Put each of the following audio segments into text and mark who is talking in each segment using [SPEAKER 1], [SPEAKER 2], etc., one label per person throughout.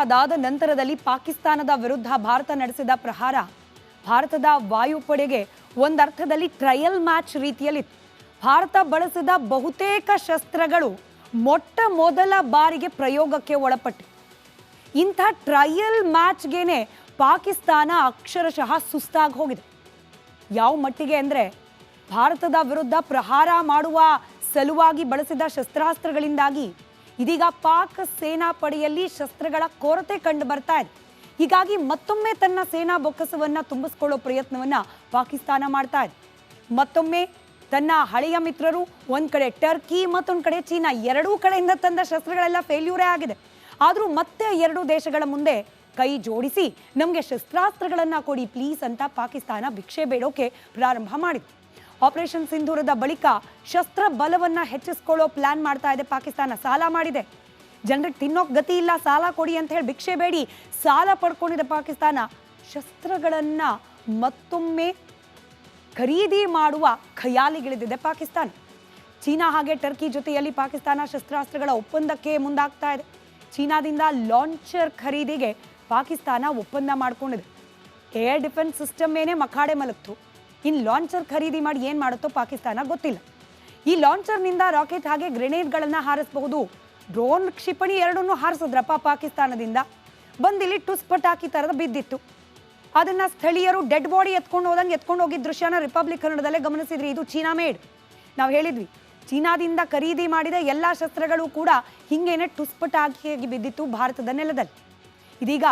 [SPEAKER 1] ಅದಾದ ನಂತರದಲ್ಲಿ ಪಾಕಿಸ್ತಾನದ ವಿರುದ್ಧ ಭಾರತ ನಡೆಸಿದ ಪ್ರಹಾರ. ಭಾರತದ ವಾಯುಪಡೆಗೆ ಒಂದರ್ಥದಲ್ಲಿ ಟ್ರಯಲ್ ಮ್ಯಾಚ್ ರೀತಿಯಲ್ಲಿತ್ತು. ಭಾರತ ಬಳಸಿದ ಬಹುತೇಕ ಶಸ್ತ್ರಗಳು ಮೊಟ್ಟ ಮೊದಲ ಬಾರಿಗೆ ಪ್ರಯೋಗಕ್ಕೆ ಒಳಪಟ್ಟು. ಇಂಥ ಟ್ರಯಲ್ ಮ್ಯಾಚ್ಗೇನೆ ಪಾಕಿಸ್ತಾನ ಅಕ್ಷರಶಃ ಸುಸ್ತಾಗಿ ಹೋಗಿದೆ. ಯಾವ ಮಟ್ಟಿಗೆ ಅಂದರೆ, ಭಾರತದ ವಿರುದ್ಧ ಪ್ರಹಾರ ಮಾಡುವ ಸಲುವಾಗಿ ಬಳಸಿದ ಶಸ್ತ್ರಾಸ್ತ್ರಗಳಿಂದಾಗಿ ಇದೀಗ ಪಾಕ್ ಸೇನಾ ಪಡೆಯಲ್ಲಿ ಶಸ್ತ್ರಗಳ ಕೊರತೆ ಕಂಡು ಬರ್ತಾ ಇದೆ. ಹೀಗಾಗಿ ಮತ್ತೊಮ್ಮೆ ತನ್ನ ಸೇನಾ ಬೊಕ್ಕಸವನ್ನ ತುಂಬಿಸಿಕೊಳ್ಳೋ ಪ್ರಯತ್ನವನ್ನ ಪಾಕಿಸ್ತಾನ ಮಾಡ್ತಾ ಇದೆ. ಮತ್ತೊಮ್ಮೆ ತನ್ನ ಹಳೆಯ ಮಿತ್ರರು ಒಂದ್ ಕಡೆ ಟರ್ಕಿ ಮತ್ತೊಂದ್ ಕಡೆ ಚೀನಾ ಎರಡೂ ಕಡೆಯಿಂದ ತಂದ ಶಸ್ತ್ರಗಳೆಲ್ಲ ಫೇಲ್ಯೂರೇ ಆಗಿದೆ. ಆದರೂ ಮತ್ತೆ ಎರಡು ದೇಶಗಳ ಮುಂದೆ ಕೈ ಜೋಡಿಸಿ ನಮಗೆ ಶಸ್ತ್ರಾಸ್ತ್ರಗಳನ್ನ ಕೊಡಿ ಪ್ಲೀಸ್ ಅಂತ ಪಾಕಿಸ್ತಾನ ಭಿಕ್ಷೆ ಬೇಡೋಕೆ ಪ್ರಾರಂಭ ಮಾಡಿತು ಆಪರೇಷನ್ ಸಿಂಧೂರದ ಬಳಿಕ ಶಸ್ತ್ರ ಬಲವನ್ನ ಹೆಚ್ಚಿಸ್ಕೊಳ್ಳೋ ಪ್ಲಾನ್ ಮಾಡ್ತಾ ಇದೆ ಪಾಕಿಸ್ತಾನ. ಸಾಲ ಮಾಡಿದೆ. ಜನರಿಗೆ ತಿನ್ನೋಕ್ ಗತಿ ಇಲ್ಲ, ಸಾಲ ಕೊಡಿ ಅಂತ ಹೇಳಿ ಭಿಕ್ಷೆ ಬೇಡಿ, ಸಾಲ ಪಡ್ಕೊಂಡಿದೆ ಪಾಕಿಸ್ತಾನ. ಶಸ್ತ್ರಗಳನ್ನ ಮತ್ತೊಮ್ಮೆ ಖರೀದಿ ಮಾಡುವ ಖಯಾಲಿಗಿಳಿದಿದೆ ಪಾಕಿಸ್ತಾನ. ಚೀನಾ ಹಾಗೆ ಟರ್ಕಿ ಜೊತೆಯಲ್ಲಿ ಪಾಕಿಸ್ತಾನ ಶಸ್ತ್ರಾಸ್ತ್ರಗಳ ಒಪ್ಪಂದಕ್ಕೆ ಮುಂದಾಗ್ತಾ ಇದೆ. ಚೀನಾದಿಂದ ಲಾಂಚರ್ ಖರೀದಿಗೆ ಪಾಕಿಸ್ತಾನ ಒಪ್ಪಂದ ಮಾಡ್ಕೊಂಡಿದೆ. ಏರ್ ಡಿಫೆನ್ಸ್ ಸಿಸ್ಟಮ್ ಏನೇ ಮಖಾಡೆ ಮಲಗ್ತು ಇನ್ನು ಲಾಂಚರ್ ಖರೀದಿ ಮಾಡಿ ಏನು ಮಾಡುತ್ತೋ ಪಾಕಿಸ್ತಾನ ಗೊತ್ತಿಲ್ಲ. ಈ ಲಾಂಚರ್ನಿಂದ ರಾಕೆಟ್ ಹಾಗೆ ಗ್ರೆನೇಡ್ಗಳನ್ನು ಹಾರಿಸಬಹುದು. ಡ್ರೋನ್ ಕ್ಷಿಪಣಿ ಎರಡನ್ನೂ ಹಾರಿಸಿದ್ರಪ್ಪ ಪಾಕಿಸ್ತಾನದಿಂದ. ಬಂದಿಲ್ಲಿ ಟುಸ್ ಪಟಾಕಿ ಥರದ ಬಿದ್ದಿತ್ತು. ಅದನ್ನ ಸ್ಥಳೀಯರು ಡೆಡ್ ಬಾಡಿ ಎತ್ಕೊಂಡು ಹೋದಂಗೆ ಎತ್ಕೊಂಡು ಹೋಗಿದ್ದ ದೃಶ್ಯನ ರಿಪಬ್ಲಿಕ್ ಕನ್ನಡದಲ್ಲೇ ಗಮನಿಸಿದ್ರಿ. ಇದು ಚೀನಾ ಮೇಡ್. ನಾವು ಹೇಳಿದ್ವಿ, ಚೀನಾದಿಂದ ಖರೀದಿ ಮಾಡಿದ ಎಲ್ಲ ಶಸ್ತ್ರಗಳು ಕೂಡ ಹಿಂಗೇನೆ ಟುಸ್ಪಟಾಕಿಯಾಗಿ ಬಿದ್ದಿತ್ತು ಭಾರತದ ನೆಲದಲ್ಲಿ. ಇದೀಗ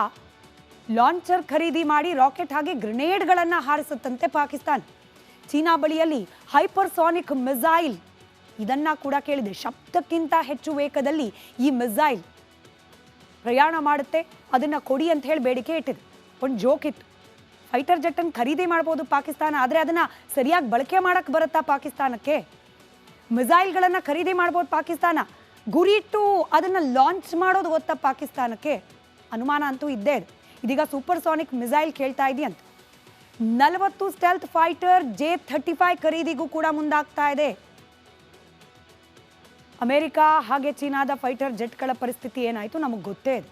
[SPEAKER 1] ಲಾಂಚರ್ ಖರೀದಿ ಮಾಡಿ ರಾಕೆಟ್ ಹಾಗೆ ಗ್ರೆನೇಡ್ಗಳನ್ನು ಹಾರಿಸುತ್ತಂತೆ ಪಾಕಿಸ್ತಾನ. ಚೀನಾ ಬಳಿಯಲ್ಲಿ ಹೈಪರ್ಸಾನಿಕ್ ಮಿಸೈಲ್. ಇದನ್ನ ಕೂಡ ಕೇಳಿದೆ. ಶಬ್ದಕ್ಕಿಂತ ಹೆಚ್ಚು ವೇಗದಲ್ಲಿ ಈ ಮಿಸೈಲ್ ಪ್ರಯಾಣ ಮಾಡುತ್ತೆ. ಅದನ್ನ ಕೊಡಿ ಅಂತ ಹೇಳಿ ಬೇಡಿಕೆ ಇಟ್ಟಿದೆ. ಒಂದು ಜೋಕ್ ಇತ್ತು. ಫೈಟರ್ ಜೆಟ್ಟನ್ನು ಖರೀದಿ ಮಾಡ್ಬೋದು ಪಾಕಿಸ್ತಾನ, ಆದರೆ ಅದನ್ನ ಸರಿಯಾಗಿ ಬಳಕೆ ಮಾಡಕ್ಕೆ ಬರುತ್ತಾ ಪಾಕಿಸ್ತಾನಕ್ಕೆ? ಮಿಸೈಲ್ಗಳನ್ನು ಖರೀದಿ ಮಾಡ್ಬೋದು ಪಾಕಿಸ್ತಾನ. ಗುರಿ ಇಟ್ಟು ಅದನ್ನ ಲಾಂಚ್ ಮಾಡೋದು ಗೊತ್ತಾ ಪಾಕಿಸ್ತಾನಕ್ಕೆ? ಅನುಮಾನ ಅಂತೂ ಇದ್ದೇ ಇದೆ. ಇದೀಗ ಸೂಪರ್ ಸಾನಿಕ್ ಮಿಸೈಲ್ ಕೇಳ್ತಾ ಇದೆಯಂತ. ನಲವತ್ತು stealth fighter J thirty five ಖರೀದಿಗೂ ಕೂಡ ಮುಂದಾಗ್ತಾ ಇದೆ. ಅಮೆರಿಕ ಹಾಗೆ ಚೀನಾದ ಫೈಟರ್ ಜೆಟ್ಗಳ ಪರಿಸ್ಥಿತಿ ಏನಾಯಿತು ನಮಗೆ ಗೊತ್ತೇ ಇದೆ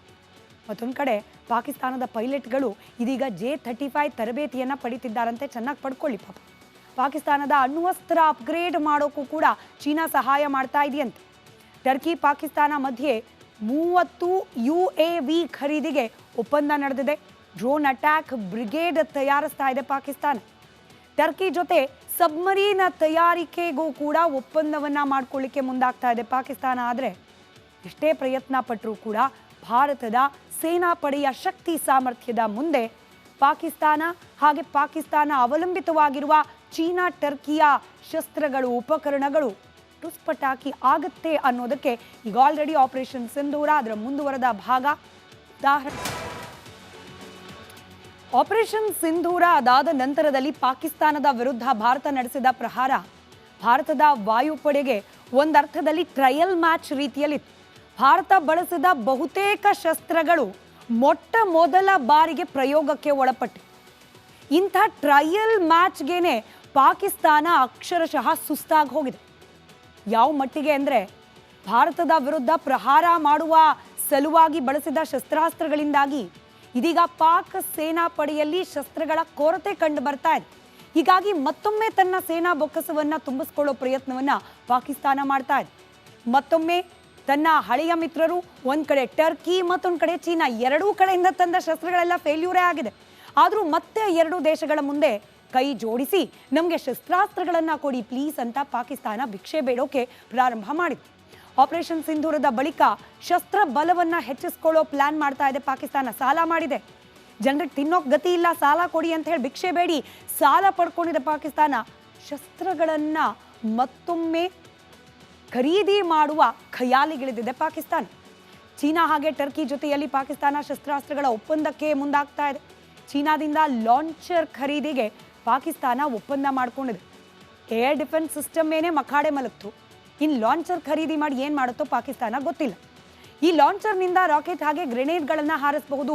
[SPEAKER 1] ಮತ್ತೊಂದು ಕಡೆ ಪಾಕಿಸ್ತಾನದ ಪೈಲಟ್ಗಳು ಇದೀಗ ಜೆ ಥರ್ಟಿ ಫೈವ್ ತರಬೇತಿಯನ್ನು ಪಡಿತಿದ್ದಾರಂತೆ, ಚೆನ್ನಾಗಿ ಪಡ್ಕೊಳ್ಳಿ ಪಾಪ. ಪಾಕಿಸ್ತಾನದ ಅಣ್ವಸ್ತ್ರ ಅಪ್ಗ್ರೇಡ್ ಮಾಡೋಕ್ಕೂ ಕೂಡ ಚೀನಾ ಸಹಾಯ ಮಾಡ್ತಾ ಇದೆಯಂತೆ. ಟರ್ಕಿ ಪಾಕಿಸ್ತಾನ ಮಧ್ಯೆ ಮೂವತ್ತು ಯು ಎ ವಿ ಖರೀದಿಗೆ ಒಪ್ಪಂದ ನಡೆದಿದೆ. ಡ್ರೋನ್ ಅಟ್ಯಾಕ್ ಬ್ರಿಗೇಡ್ ತಯಾರಿಸ್ತಾ ಇದೆ ಪಾಕಿಸ್ತಾನ. ಟರ್ಕಿ ಜೊತೆ ಸಬ್ಮರೀನ್ ತಯಾರಿಕೆಗೂ ಕೂಡ ಒಪ್ಪಂದವನ್ನ ಮಾಡ್ಕೊಳ್ಳಿಕ್ಕೆ ಮುಂದಾಗ್ತಾ ಇದೆ ಪಾಕಿಸ್ತಾನ. ಆದರೆ ಎಷ್ಟೇ ಪ್ರಯತ್ನ ಪಟ್ಟರೂ ಕೂಡ ಭಾರತದ ಸೇನಾಪಡೆಯ ಶಕ್ತಿ ಸಾಮರ್ಥ್ಯದ ಮುಂದೆ ಪಾಕಿಸ್ತಾನ ಹಾಗೆ ಪಾಕಿಸ್ತಾನ ಅವಲಂಬಿತವಾಗಿರುವ ಚೀನಾ ಟರ್ಕಿಯ ಶಸ್ತ್ರಗಳು, ಉಪಕರಣಗಳು ಟುಸ್ಪಟಾಕಿ ಆಗುತ್ತೆ ಅನ್ನೋದಕ್ಕೆ ಈಗ ಆಲ್ರೆಡಿ ಆಪರೇಷನ್ ಸಿಂಧೂರ ಅದರ ಮುಂದುವರೆದ ಭಾಗ. ಉದಾಹರಣೆ ಆಪರೇಷನ್ ಸಿಂಧೂರ ಅದಾದ ನಂತರದಲ್ಲಿ ಪಾಕಿಸ್ತಾನದ ವಿರುದ್ಧ ಭಾರತ ನಡೆಸಿದ ಪ್ರಹಾರ. ಭಾರತದ ವಾಯುಪಡೆಗೆ ಒಂದರ್ಥದಲ್ಲಿ ಟ್ರಯಲ್ ಮ್ಯಾಚ್ ರೀತಿಯಲ್ಲಿತ್ತು. ಭಾರತ ಬಳಸಿದ ಬಹುತೇಕ ಶಸ್ತ್ರಗಳು ಮೊಟ್ಟ ಮೊದಲ ಬಾರಿಗೆ ಪ್ರಯೋಗಕ್ಕೆ ಒಳಪಟ್ಟು ಇಂಥ ಟ್ರಯಲ್ ಮ್ಯಾಚ್ಗೇನೆ ಪಾಕಿಸ್ತಾನ ಅಕ್ಷರಶಃ ಸುಸ್ತಾಗಿ ಹೋಗಿದೆ. ಯಾವ ಮಟ್ಟಿಗೆ ಅಂದರೆ ಭಾರತದ ವಿರುದ್ಧ ಪ್ರಹಾರ ಮಾಡುವ ಸಲುವಾಗಿ ಬಳಸಿದ ಶಸ್ತ್ರಾಸ್ತ್ರಗಳಿಂದಾಗಿ ಇದೀಗ ಪಾಕ್ ಸೇನಾ ಪಡೆಯಲ್ಲಿ ಶಸ್ತ್ರಗಳ ಕೊರತೆ ಕಂಡು ಬರ್ತಾ ಇದೆ. ಹೀಗಾಗಿ ಮತ್ತೊಮ್ಮೆ ತನ್ನ ಸೇನಾ ಬೊಕ್ಕಸವನ್ನ ತುಂಬಿಸ್ಕೊಳ್ಳೋ ಪ್ರಯತ್ನವನ್ನ ಪಾಕಿಸ್ತಾನ ಮಾಡ್ತಾ ಇದೆ. ಮತ್ತೊಮ್ಮೆ ತನ್ನ ಹಳೆಯ ಮಿತ್ರರು ಒಂದ್ ಕಡೆ ಟರ್ಕಿ ಮತ್ತೊಂದ್ ಕಡೆ ಚೀನಾ ಎರಡೂ ಕಡೆಯಿಂದ ತಂದ ಶಸ್ತ್ರಗಳೆಲ್ಲ ಫೇಲ್ಯೂರೇ ಆಗಿದೆ. ಆದರೂ ಮತ್ತೆ ಎರಡು ದೇಶಗಳ ಮುಂದೆ ಕೈ ಜೋಡಿಸಿ, ನಮಗೆ ಶಸ್ತ್ರಾಸ್ತ್ರಗಳನ್ನು ಕೊಡಿ ಪ್ಲೀಸ್ ಅಂತ ಪಾಕಿಸ್ತಾನ ಭಿಕ್ಷೆ ಬೇಡೋಕೆ ಪ್ರಾರಂಭ ಮಾಡಿತ್ತು ಆಪರೇಷನ್ ಸಿಂಧೂರದ ಬಳಿಕ ಶಸ್ತ್ರ ಬಲವನ್ನ ಹೆಚ್ಚಿಸ್ಕೊಳ್ಳೋ ಪ್ಲಾನ್ ಮಾಡ್ತಾ ಇದೆ ಪಾಕಿಸ್ತಾನ, ಸಾಲ ಮಾಡಿದೆ. ಜನರಿಗೆ ತಿನ್ನೋಕ್ ಗತಿ ಇಲ್ಲ, ಸಾಲ ಕೊಡಿ ಅಂತ ಹೇಳಿ ಭಿಕ್ಷೆ ಬೇಡಿ, ಸಾಲ ಪಡ್ಕೊಂಡಿದ್ದ ಪಾಕಿಸ್ತಾನ ಶಸ್ತ್ರಗಳನ್ನ ಮತ್ತೊಮ್ಮೆ ಖರೀದಿ ಮಾಡುವ ಖಯಾಲಿಗಿಳಿದಿದೆ ಪಾಕಿಸ್ತಾನ. ಚೀನಾ ಹಾಗೆ ಟರ್ಕಿ ಜೊತೆಯಲ್ಲಿ ಪಾಕಿಸ್ತಾನ ಶಸ್ತ್ರಾಸ್ತ್ರಗಳ ಒಪ್ಪಂದಕ್ಕೆ ಮುಂದಾಗ್ತಾ ಇದೆ. ಚೀನಾದಿಂದ ಲಾಂಚರ್ ಖರೀದಿಗೆ ಪಾಕಿಸ್ತಾನ ಒಪ್ಪಂದ ಮಾಡ್ಕೊಂಡಿದೆ. ಏರ್ ಡಿಫೆನ್ಸ್ ಸಿಸ್ಟಮ್ ಏನೇ ಮಖಾಡೆ ಮಲಗ್ತು ಇನ್ನು ಲಾಂಚರ್ ಖರೀದಿ ಮಾಡಿ ಏನು ಮಾಡುತ್ತೋ ಪಾಕಿಸ್ತಾನ ಗೊತ್ತಿಲ್ಲ. ಈ ಲಾಂಚರ್ನಿಂದ ರಾಕೆಟ್ ಹಾಗೆ ಗ್ರೆನೇಡ್ಗಳನ್ನು ಹಾರಿಸಬಹುದು.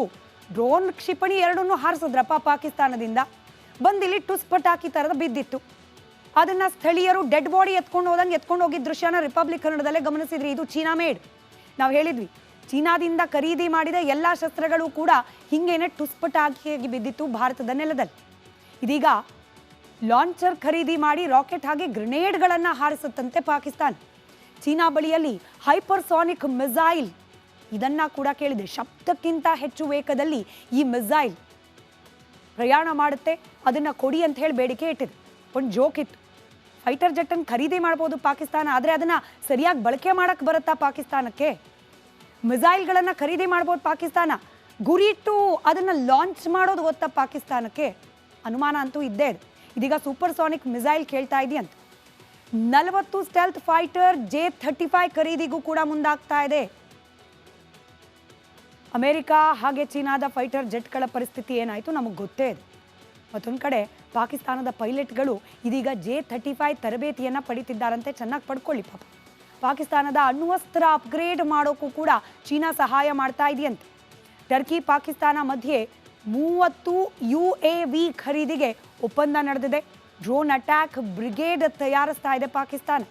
[SPEAKER 1] ಡ್ರೋನ್ ಕ್ಷಿಪಣಿ ಎರಡನ್ನೂ ಹಾರಿಸಿದ್ರಪ್ಪ ಪಾಕಿಸ್ತಾನದಿಂದ. ಬಂದಿಲ್ಲಿ ಟುಸ್ ಪಟಾಕಿ ಥರದ ಬಿದ್ದಿತ್ತು. ಅದನ್ನ ಸ್ಥಳೀಯರು ಡೆಡ್ ಬಾಡಿ ಎತ್ಕೊಂಡು ಹೋದಂಗೆ ಎತ್ಕೊಂಡು ಹೋಗಿದ್ದ ದೃಶ್ಯನ ರಿಪಬ್ಲಿಕ್ ಕನ್ನಡದಲ್ಲೇ ಗಮನಿಸಿದ್ರಿ, ಇದು ಚೀನಾ ಮೇಡ್. ನಾವು ಹೇಳಿದ್ವಿ, ಚೀನಾದಿಂದ ಖರೀದಿ ಮಾಡಿದ ಎಲ್ಲ ಶಸ್ತ್ರಗಳು ಕೂಡ ಹಿಂಗೇನೆ ಟುಸ್ಪಟಾಕಿಯಾಗಿ ಬಿದ್ದಿತ್ತು ಭಾರತದ ನೆಲದಲ್ಲಿ. ಇದೀಗ ಲಾಂಚರ್ ಖರೀದಿ ಮಾಡಿ ರಾಕೆಟ್ ಹಾಗೆ ಗ್ರೆನೇಡ್ಗಳನ್ನು ಹಾರಿಸುತ್ತಂತೆ ಪಾಕಿಸ್ತಾನ್. ಚೀನಾ ಬಳಿಯಲ್ಲಿ ಹೈಪರ್ಸಾನಿಕ್ ಮಿಸೈಲ್. ಇದನ್ನ ಕೂಡ ಕೇಳಿದೆ. ಶಬ್ದಕ್ಕಿಂತ ಹೆಚ್ಚು ವೇಗದಲ್ಲಿ ಈ ಮಿಸೈಲ್ ಪ್ರಯಾಣ ಮಾಡುತ್ತೆ. ಅದನ್ನ ಕೊಡಿ ಅಂತ ಹೇಳಿ ಬೇಡಿಕೆ ಇಟ್ಟಿದೆ. ಒಂದು ಜೋಕ್ ಇತ್ತು. ಫೈಟರ್ ಜೆಟ್ ಅನ್ನು ಖರೀದಿ ಮಾಡ್ಬೋದು ಪಾಕಿಸ್ತಾನ, ಆದರೆ ಅದನ್ನ ಸರಿಯಾಗಿ ಬಳಕೆ ಮಾಡಕ್ಕೆ ಬರುತ್ತಾ ಪಾಕಿಸ್ತಾನಕ್ಕೆ? ಮಿಸೈಲ್ಗಳನ್ನು ಖರೀದಿ ಮಾಡ್ಬೋದು ಪಾಕಿಸ್ತಾನ. ಗುರಿಟ್ಟು ಅದನ್ನ ಲಾಂಚ್ ಮಾಡೋದು ಗೊತ್ತಾ ಪಾಕಿಸ್ತಾನಕ್ಕೆ? ಅನುಮಾನ ಅಂತೂ ಇದ್ದೇ ಇದೆ. ಇದೀಗ ಸೂಪರ್ ಸಾನಿಕ್ ಮಿಸೈಲ್ ಕೇಳ್ತಾ ಇದೆಯಂತ. ನಲವತ್ತು stealth fighter J thirty five ಖರೀದಿಗೂ ಕೂಡ ಮುಂದಾಗ್ತಾ ಇದೆ. ಅಮೆರಿಕ ಹಾಗೆ ಚೀನಾದ ಫೈಟರ್ ಜೆಟ್ಗಳ ಪರಿಸ್ಥಿತಿ ಏನಾಯಿತು ನಮಗೆ ಗೊತ್ತೇ ಇದೆ ಮತ್ತೊಂದು ಕಡೆ ಪಾಕಿಸ್ತಾನದ ಪೈಲಟ್ಗಳು ಇದೀಗ ಜೆ ಥರ್ಟಿ ಫೈವ್ ತರಬೇತಿಯನ್ನು ಪಡಿತಿದ್ದಾರಂತೆ, ಚೆನ್ನಾಗಿ ಪಡ್ಕೊಳ್ಳಿ ಪಾಪ. ಪಾಕಿಸ್ತಾನದ ಅಣ್ವಸ್ತ್ರ ಅಪ್ಗ್ರೇಡ್ ಮಾಡೋಕ್ಕೂ ಕೂಡ ಚೀನಾ ಸಹಾಯ ಮಾಡ್ತಾ ಇದೆಯಂತೆ. ಟರ್ಕಿ ಪಾಕಿಸ್ತಾನ ಮಧ್ಯೆ ಮೂವತ್ತು ಯು ಎ ವಿ ಖರೀದಿಗೆ ಒಪ್ಪಂದ ನಡೆದಿದೆ. ಡ್ರೋನ್ ಅಟ್ಯಾಕ್ ಬ್ರಿಗೇಡ್ ತಯಾರಿಸ್ತಾ ಇದೆ ಪಾಕಿಸ್ತಾನ.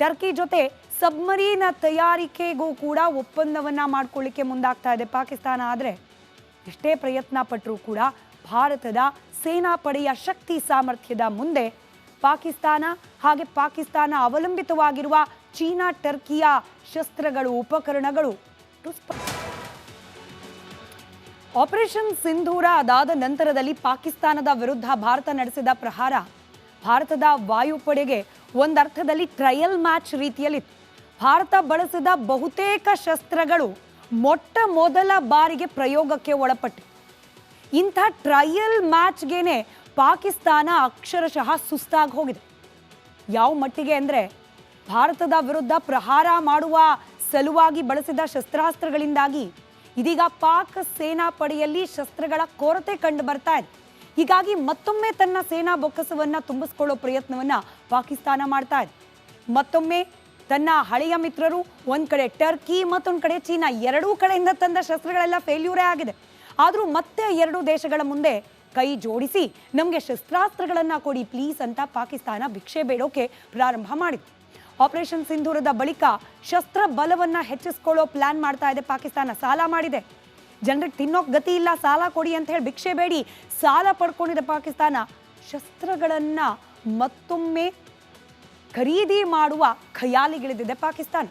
[SPEAKER 1] ಟರ್ಕಿ ಜೊತೆ ಸಬ್ಮರೀನ್ ತಯಾರಿಕೆಗೂ ಕೂಡ ಒಪ್ಪಂದವನ್ನ ಮಾಡ್ಕೊಳ್ಳಿಕ್ಕೆ ಮುಂದಾಗ್ತಾ ಇದೆ ಪಾಕಿಸ್ತಾನ. ಆದರೆ ಎಷ್ಟೇ ಪ್ರಯತ್ನ ಪಟ್ಟರೂ ಕೂಡ ಭಾರತದ ಸೇನಾಪಡೆಯ ಶಕ್ತಿ ಸಾಮರ್ಥ್ಯದ ಮುಂದೆ ಪಾಕಿಸ್ತಾನ ಹಾಗೆ ಪಾಕಿಸ್ತಾನ ಅವಲಂಬಿತವಾಗಿರುವ ಚೀನಾ ಟರ್ಕಿಯ ಶಸ್ತ್ರಗಳು, ಉಪಕರಣಗಳು ಆಪರೇಷನ್ ಸಿಂಧೂರ ಅದಾದ ನಂತರದಲ್ಲಿ ಪಾಕಿಸ್ತಾನದ ವಿರುದ್ಧ ಭಾರತ ನಡೆಸಿದ ಪ್ರಹಾರ. ಭಾರತದ ವಾಯುಪಡೆಗೆ ಒಂದರ್ಥದಲ್ಲಿ ಟ್ರಯಲ್ ಮ್ಯಾಚ್ ರೀತಿಯಲ್ಲಿತ್ತು. ಭಾರತ ಬಳಸಿದ ಬಹುತೇಕ ಶಸ್ತ್ರಗಳು ಮೊಟ್ಟ ಮೊದಲ ಬಾರಿಗೆ ಪ್ರಯೋಗಕ್ಕೆ ಒಳಪಟ್ಟು. ಇಂಥ ಟ್ರಯಲ್ ಮ್ಯಾಚ್ಗೇನೆ ಪಾಕಿಸ್ತಾನ ಅಕ್ಷರಶಃ ಸುಸ್ತಾಗಿ ಹೋಗಿದೆ. ಯಾವ ಮಟ್ಟಿಗೆ ಅಂದರೆ, ಭಾರತದ ವಿರುದ್ಧ ಪ್ರಹಾರ ಮಾಡುವ ಸಲುವಾಗಿ ಬಳಸಿದ ಶಸ್ತ್ರಾಸ್ತ್ರಗಳಿಂದಾಗಿ ಇದೀಗ ಪಾಕ್ ಸೇನಾ ಪಡೆಯಲ್ಲಿ ಶಸ್ತ್ರಗಳ ಕೊರತೆ ಕಂಡು ಬರ್ತಾ ಇದೆ. ಹೀಗಾಗಿ ಮತ್ತೊಮ್ಮೆ ತನ್ನ ಸೇನಾ ಬೊಕ್ಕಸವನ್ನ ತುಂಬಿಸಿಕೊಳ್ಳೋ ಪ್ರಯತ್ನವನ್ನ ಪಾಕಿಸ್ತಾನ ಮಾಡ್ತಾ ಇದೆ. ಮತ್ತೊಮ್ಮೆ ತನ್ನ ಹಳೆಯ ಮಿತ್ರರು ಒಂದ್ ಕಡೆ ಟರ್ಕಿ ಮತ್ತೊಂದ್ ಕಡೆ ಚೀನಾ ಎರಡೂ ಕಡೆಯಿಂದ ತಂದ ಶಸ್ತ್ರಗಳೆಲ್ಲ ಫೇಲ್ಯೂರೇ ಆಗಿದೆ. ಆದರೂ ಮತ್ತೆ ಎರಡು ದೇಶಗಳ ಮುಂದೆ ಕೈ ಜೋಡಿಸಿ ನಮಗೆ ಶಸ್ತ್ರಾಸ್ತ್ರಗಳನ್ನ ಕೊಡಿ ಪ್ಲೀಸ್ ಅಂತ ಪಾಕಿಸ್ತಾನ ಭಿಕ್ಷೆ ಬೇಡೋಕೆ ಪ್ರಾರಂಭ ಮಾಡಿತು ಆಪರೇಷನ್ ಸಿಂಧೂರದ ಬಳಿಕ ಶಸ್ತ್ರ ಬಲವನ್ನ ಹೆಚ್ಚಿಸ್ಕೊಳ್ಳೋ ಪ್ಲಾನ್ ಮಾಡ್ತಾ ಇದೆ ಪಾಕಿಸ್ತಾನ. ಸಾಲ ಮಾಡಿದೆ. ಜನರಿಗೆ ತಿನ್ನೋಕ್ ಗತಿ ಇಲ್ಲ, ಸಾಲ ಕೊಡಿ ಅಂತ ಹೇಳಿ ಭಿಕ್ಷೆ ಬೇಡಿ, ಸಾಲ ಪಡ್ಕೊಂಡಿದೆ ಪಾಕಿಸ್ತಾನ. ಶಸ್ತ್ರಗಳನ್ನ ಮತ್ತೊಮ್ಮೆ ಖರೀದಿ ಮಾಡುವ ಖಯಾಲಿಗಿಳಿದಿದೆ ಪಾಕಿಸ್ತಾನ.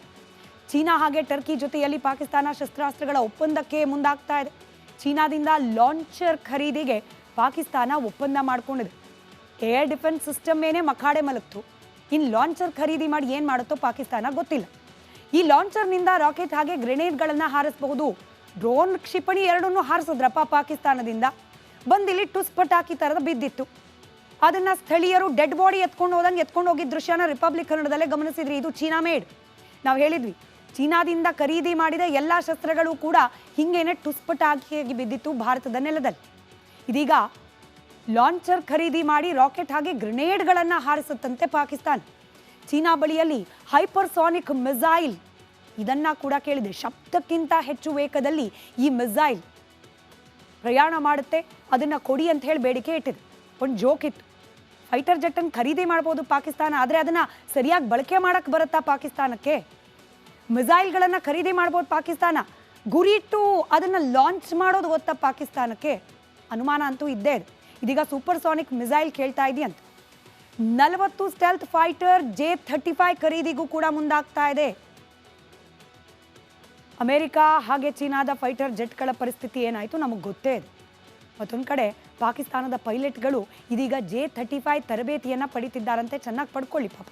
[SPEAKER 1] ಚೀನಾ ಹಾಗೆ ಟರ್ಕಿ ಜೊತೆಯಲ್ಲಿ ಪಾಕಿಸ್ತಾನ ಶಸ್ತ್ರಾಸ್ತ್ರಗಳ ಒಪ್ಪಂದಕ್ಕೆ ಮುಂದಾಗ್ತಾ ಇದೆ. ಚೀನಾದಿಂದ ಲಾಂಚರ್ ಖರೀದಿಗೆ ಪಾಕಿಸ್ತಾನ ಒಪ್ಪಂದ ಮಾಡ್ಕೊಂಡಿದೆ. ಏರ್ ಡಿಫೆನ್ಸ್ ಸಿಸ್ಟಮ್ ಏನೇ ಮಖಾಡೆ ಮಲಗ್ತು ಇನ್ನು ಲಾಂಚರ್ ಖರೀದಿ ಮಾಡಿ ಏನು ಮಾಡುತ್ತೋ ಪಾಕಿಸ್ತಾನ ಗೊತ್ತಿಲ್ಲ. ಈ ಲಾಂಚರ್ನಿಂದ ರಾಕೆಟ್ ಹಾಗೆ ಗ್ರೆನೇಡ್ಗಳನ್ನು ಹಾರಿಸಬಹುದು. ಡ್ರೋನ್ ಕ್ಷಿಪಣಿ ಎರಡನ್ನೂ ಹಾರಿಸಿದ್ರಪ್ಪ ಪಾಕಿಸ್ತಾನದಿಂದ. ಬಂದಿಲ್ಲಿ ಟುಸ್ ಪಟಾಕಿ ಥರದ ಬಿದ್ದಿತ್ತು. ಅದನ್ನ ಸ್ಥಳೀಯರು ಡೆಡ್ ಬಾಡಿ ಎತ್ಕೊಂಡು ಹೋದಂಗೆ ಎತ್ಕೊಂಡು ಹೋಗಿದ್ದ ದೃಶ್ಯನ ರಿಪಬ್ಲಿಕ್ ಕನ್ನಡದಲ್ಲೇ ಗಮನಿಸಿದ್ರಿ. ಇದು ಚೀನಾ ಮೇಡ್. ನಾವು ಹೇಳಿದ್ವಿ, ಚೀನಾದಿಂದ ಖರೀದಿ ಮಾಡಿದ ಎಲ್ಲ ಶಸ್ತ್ರಗಳು ಕೂಡ ಹಿಂಗೇನೆ ಟುಸ್ಪಟಾಕಿಯಾಗಿ ಬಿದ್ದಿತ್ತು ಭಾರತದ ನೆಲದಲ್ಲಿ. ಇದೀಗ ಲಾಂಚರ್ ಖರೀದಿ ಮಾಡಿ ರಾಕೆಟ್ ಹಾಗೆ ಗ್ರೆನೇಡ್ಗಳನ್ನು ಹಾರಿಸುತ್ತಂತೆ ಪಾಕಿಸ್ತಾನ. ಚೀನಾ ಬಳಿಯಲ್ಲಿ ಹೈಪರ್ಸಾನಿಕ್ ಮಿಸೈಲ್. ಇದನ್ನ ಕೂಡ ಕೇಳಿದೆ. ಶಬ್ದಕ್ಕಿಂತ ಹೆಚ್ಚು ವೇಗದಲ್ಲಿ ಈ ಮಿಸೈಲ್ ಪ್ರಯಾಣ ಮಾಡುತ್ತೆ. ಅದನ್ನ ಕೊಡಿ ಅಂತ ಹೇಳಿ ಬೇಡಿಕೆ ಇಟ್ಟಿದೆ. ಒಂದು ಜೋಕ್ ಇತ್ತು. ಫೈಟರ್ ಜೆಟ್ಟನ್ನು ಖರೀದಿ ಮಾಡ್ಬೋದು ಪಾಕಿಸ್ತಾನ, ಆದರೆ ಅದನ್ನ ಸರಿಯಾಗಿ ಬಳಕೆ ಮಾಡಕ್ಕೆ ಬರುತ್ತಾ ಪಾಕಿಸ್ತಾನಕ್ಕೆ? ಮಿಸೈಲ್ಗಳನ್ನು ಖರೀದಿ ಮಾಡ್ಬೋದು ಪಾಕಿಸ್ತಾನ. ಗುರಿ ಇಟ್ಟು ಅದನ್ನ ಲಾಂಚ್ ಮಾಡೋದು ಗೊತ್ತಾ ಪಾಕಿಸ್ತಾನಕ್ಕೆ? ಅನುಮಾನ ಅಂತೂ ಇದ್ದೇ ಇದೆ. ಇದೀಗ ಸೂಪರ್ ಸಾನಿಕ್ ಮಿಸೈಲ್ ಕೇಳ್ತಾ ಇದೆಯಂತ. ನಲವತ್ತು stealth fighter J thirty five ಖರೀದಿಗೂ ಕೂಡ ಮುಂದಾಗ್ತಾ ಇದೆ. ಅಮೆರಿಕ ಹಾಗೆ ಚೀನಾದ ಫೈಟರ್ ಜೆಟ್ಗಳ ಪರಿಸ್ಥಿತಿ ಏನಾಯಿತು ನಮಗೆ ಗೊತ್ತೇ ಇದೆ ಮತ್ತೊಂದು ಕಡೆ ಪಾಕಿಸ್ತಾನದ ಪೈಲಟ್ಗಳು ಇದೀಗ ಜೆ ಥರ್ಟಿ ಫೈವ್ ತರಬೇತಿಯನ್ನು ಪಡಿತಿದ್ದಾರಂತೆ, ಚೆನ್ನಾಗಿ ಪಡ್ಕೊಳ್ಳಿ ಪಾಪ.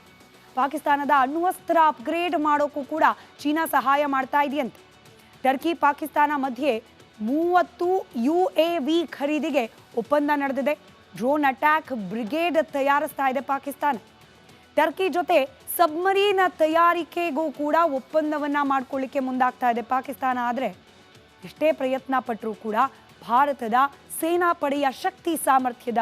[SPEAKER 1] ಪಾಕಿಸ್ತಾನದ ಅಣ್ವಸ್ತ್ರ ಅಪ್ಗ್ರೇಡ್ ಮಾಡೋಕ್ಕೂ ಕೂಡ ಚೀನಾ ಸಹಾಯ ಮಾಡ್ತಾ ಇದೆಯಂತೆ. ಟರ್ಕಿ ಪಾಕಿಸ್ತಾನ ಮಧ್ಯೆ ಮೂವತ್ತು ಯು ಎ ವಿ ಖರೀದಿಗೆ ಒಪ್ಪಂದ ನಡೆದಿದೆ. ಡ್ರೋನ್ ಅಟ್ಯಾಕ್ ಬ್ರಿಗೇಡ್ ತಯಾರಿಸ್ತಾ ಇದೆ ಪಾಕಿಸ್ತಾನ. ಟರ್ಕಿ ಜೊತೆ ಸಬ್ಮರೀನ್ ತಯಾರಿಕೆಗೂ ಕೂಡ ಒಪ್ಪಂದವನ್ನ ಮಾಡ್ಕೊಳ್ಳಿಕ್ಕೆ ಮುಂದಾಗ್ತಾ ಇದೆ ಪಾಕಿಸ್ತಾನ. ಆದರೆ ಎಷ್ಟೇ ಪ್ರಯತ್ನ ಪಟ್ಟರೂ ಕೂಡ ಭಾರತದ ಸೇನಾಪಡೆಯ ಶಕ್ತಿ ಸಾಮರ್ಥ್ಯದ